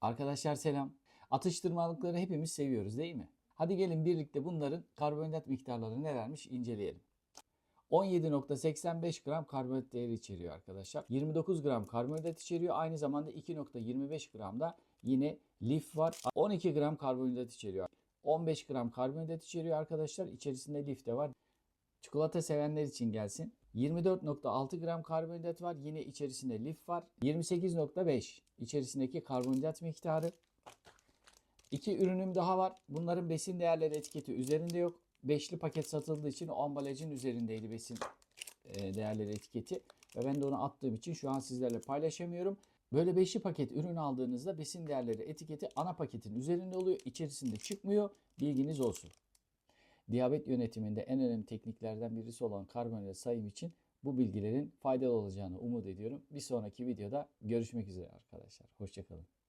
Arkadaşlar selam. Atıştırmalıkları hepimiz seviyoruz değil mi? Hadi gelin birlikte bunların karbonhidrat miktarları nelermiş inceleyelim. 17.85 gram karbonhidrat değeri içeriyor arkadaşlar. 29 gram karbonhidrat içeriyor. Aynı zamanda 2.25 gram da yine lif var. 12 gram karbonhidrat içeriyor. 15 gram karbonhidrat içeriyor arkadaşlar. İçerisinde lif de var. Çikolata sevenler için gelsin. 24.6 gram karbonhidrat var. Yine içerisinde lif var. 28.5 içerisindeki karbonhidrat miktarı. İki ürünüm daha var. Bunların besin değerleri etiketi üzerinde yok. Beşli paket satıldığı için o ambalajın üzerindeydi besin e, değerleri etiketi. Ve ben de onu attığım için şu an sizlerle paylaşamıyorum. Böyle beşli paket ürün aldığınızda besin değerleri etiketi ana paketin üzerinde oluyor. İçerisinde çıkmıyor. Bilginiz olsun. Diyabet yönetiminde en önemli tekniklerden birisi olan karbonhidrat sayım için bu bilgilerin faydalı olacağını umut ediyorum. Bir sonraki videoda görüşmek üzere arkadaşlar. Hoşçakalın.